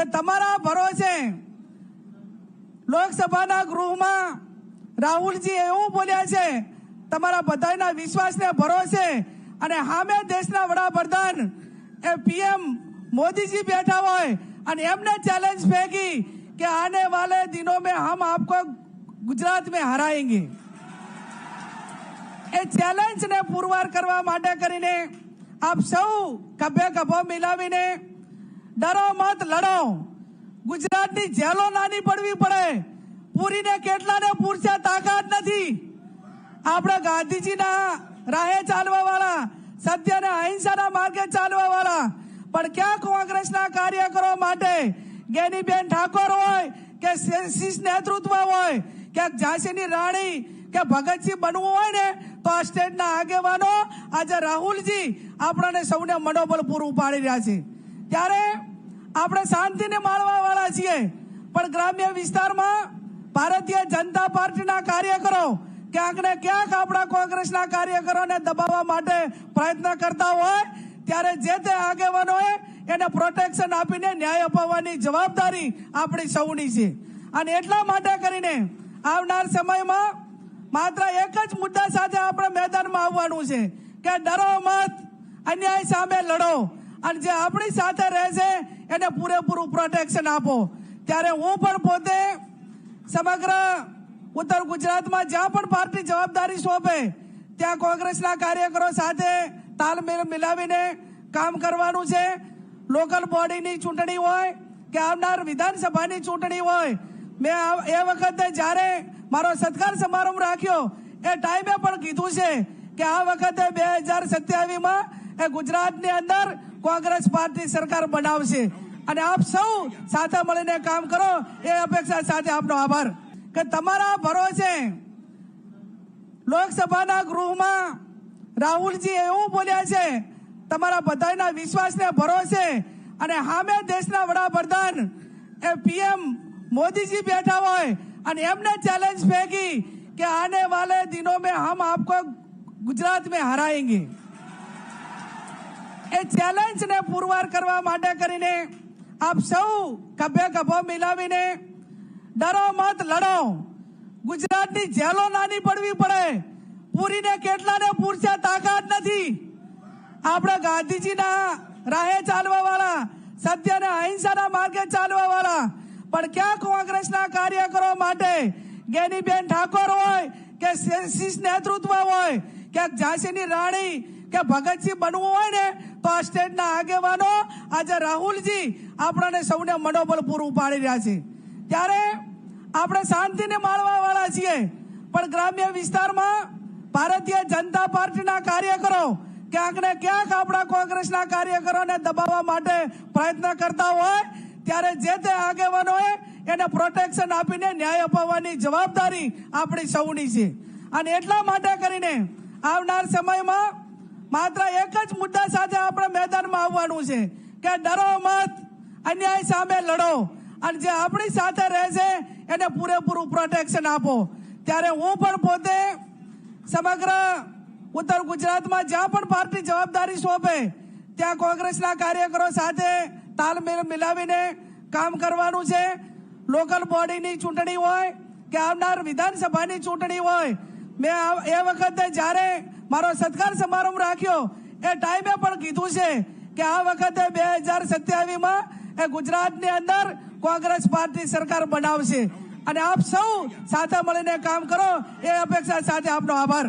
કે તમારા ભરોસે લોકસભાના ગૃહમાં રાહુલજી એવું બોલ્યા છે, તમારા બધાના વિશ્વાસને ભરોસે અને હામે દેશના વડાપ્રધાન એ પીએમ મોદીજી બેઠા હોય અને એમને ચેલેન્જ ફેંકી કે આને વાલે દિનો મેં હમ આપકો ગુજરાત મેં હરાએંગે એ ચેલેન્જને પુરવાર કરવા માટે કરીને આપ સૌ કભે કભો મિલાવીને ડરો મત લડો. ગુજરાતની જેલો નાની પડવી પડે. પૂરીને કેટલાને પૂરશે તાકાત નથી. આપણે ગાંધીજીના રાહે ચાલવા વાળા સત્ય અને અહિંસાના માર્ગે ચાલવા વાળા પણ ક્યાં કોંગ્રેસના કાર્યકરો માટે ગેનીબેન ઠાકોર હોય, કે શિષ નેતૃત્વ હોય ક્યાંક ઝાંસીની રાણી, કે ભગતસિંહ બનવું હોય ને, તો આ સ્ટેટના આગેવાનો આજે રાહુલજી આપણને સૌને મનોબળ પૂરું પાડી રહ્યા છે. ત્યારે આપણે શાંતિને માણવા વાળા છીએ. પણ ગ્રામ્ય વિસ્તારમાં ભારતીય જનતા પાર્ટીના કાર્યકરો ક્યાંક ને ક્યાંક આપણા કોંગ્રેસના કાર્યકરોને દબાવવા માટે પ્રયત્ન કરતા હોય, ત્યારે જે તે આગેવાનોએ એને પ્રોટેક્શન આપીને ન્યાય અપાવવાની જવાબદારી આપણી સૌની છે. અને એટલા માટે કરીને આવનાર સમયમાં માત્ર એક જ મુદ્દા સાથે આપણે મેદાનમાં આવવાનું છે, કે ડરો મત, અન્યાય સામે લડો. અને જે આપણી સાથે રહેશે એને પૂરેપૂરું પ્રોટેક્શન આપો. ત્યારે હું પણ પોતે સમગ્ર ઉત્તર ગુજરાતમાં જ્યાં પણ પાર્ટી જવાબદારી સોંપે, ત્યાં કોંગ્રેસના કાર્યકરો સાથે તાલમેલ મિલાવીને કામ કરવાનું છે. લોકલ બોડીની ચૂંટણી હોય કે આવનાર વિધાનસભાની ચૂંટણી હોય, મેં એ વખતે જ્યારે મારો સત્કાર સમારંભ રાખ્યો, એ ટાઈમે પણ કીધું છે કે આ વખતે બે હજાર સત્યાવીસમાં એ ગુજરાતની અંદર કોંગ્રેસ પાર્ટી સરકાર બનાવશે. અને આપ સૌ સાથે મળીને કામ કરો, એ અપેક્ષા સાથે આપનો આભાર. કે તમારા ભરોસે લોકસભાના ગૃહમાં રાહુલજી એવું બોલ્યા છે, તમારા બધાના વિશ્વાસને ભરોસે અને હામે દેશના વડાપ્રધાન એ પીએમ મોદીજી બેઠા હોય અને એમને ચેલેન્જ ફેંકી કે આને વાલે દિનો મેં હમ આપકો ગુજરાત મેં હરાએંગે એ ચેલેન્જ ને પુરવાર કરવા માટે કરીને આપ સૌ કભે કભો મિલાવીને ડરો મત લડો. ગુજરાતની જેલો નાની પડવી પડે. પૂરીને કેટલાને પૂરશે તાકાત નથી. આપણે ગાંધીજીના રાહે ચાલવા વાળા સત્ય અને અહિંસાના માર્ગે ચાલવા વાળા પણ ક્યાં કોંગ્રેસના કાર્યકરો માટે ગેનીબેન ઠાકોર હોય કે શિષ નેતૃત્વ હોય ક્યાંક ઝાંસીની રાણી, કે ભગતસિંહ બનવું હોય ને આ સ્ટેટના આગેવાનો આજે રાહુલજી આપણને સૌને મનોબળ પૂરું પાડી રહ્યા છે. ત્યારે આપણે શાંતિને માણવા વાળા છીએ. પણ ગ્રામ્ય વિસ્તારમાં ભારતીય જનતા પાર્ટીના કાર્યકરો ક્યાંક ને ક્યાંક આપણા કોંગ્રેસના કાર્યકરોને દબાવવા માટે પ્રયત્ન કરતા હોય, ત્યારે જે તે આગેવાનોએ એને પ્રોટેક્શન આપીને ન્યાય અપાવવાની જવાબદારી આપણી સૌની છે. અને એટલા માટે કરીને આવનાર સમયમાં માત્ર એક જ મુદ્દા સાથે આપણે મેદાનમાં આવવાનું છે કે ડરો મત, અન્યાય સામે લડો. અને જે આપણી સાથે રહેશે, એને પૂરેપૂરું પ્રોટેક્શન આપો. ત્યારે હું પણ પોતે સમગ્ર ઉત્તર ગુજરાતમાં જ્યાં પણ પાર્ટી જવાબદારી સોંપે, ત્યાં કોંગ્રેસના કાર્યકરો સાથે તાલમેલ મિલાવીને કામ કરવાનું છે. લોકલ બોડીની ચૂંટણી હોય કે આવનાર વિધાનસભાની ચૂંટણી હોય, મેં એ વખતે જ્યારે મારો સત્કાર સમારંભ રાખ્યો. એ ટાઈમે પણ કીધું છે કે આ વખતે બે હજાર સત્યાવીસમાં એ ગુજરાતની અંદર કોંગ્રેસ પાર્ટી સરકાર બનાવશે. અને આપ સૌ સાથે મળીને કામ કરો. એ અપેક્ષા સાથે આપનો આભાર.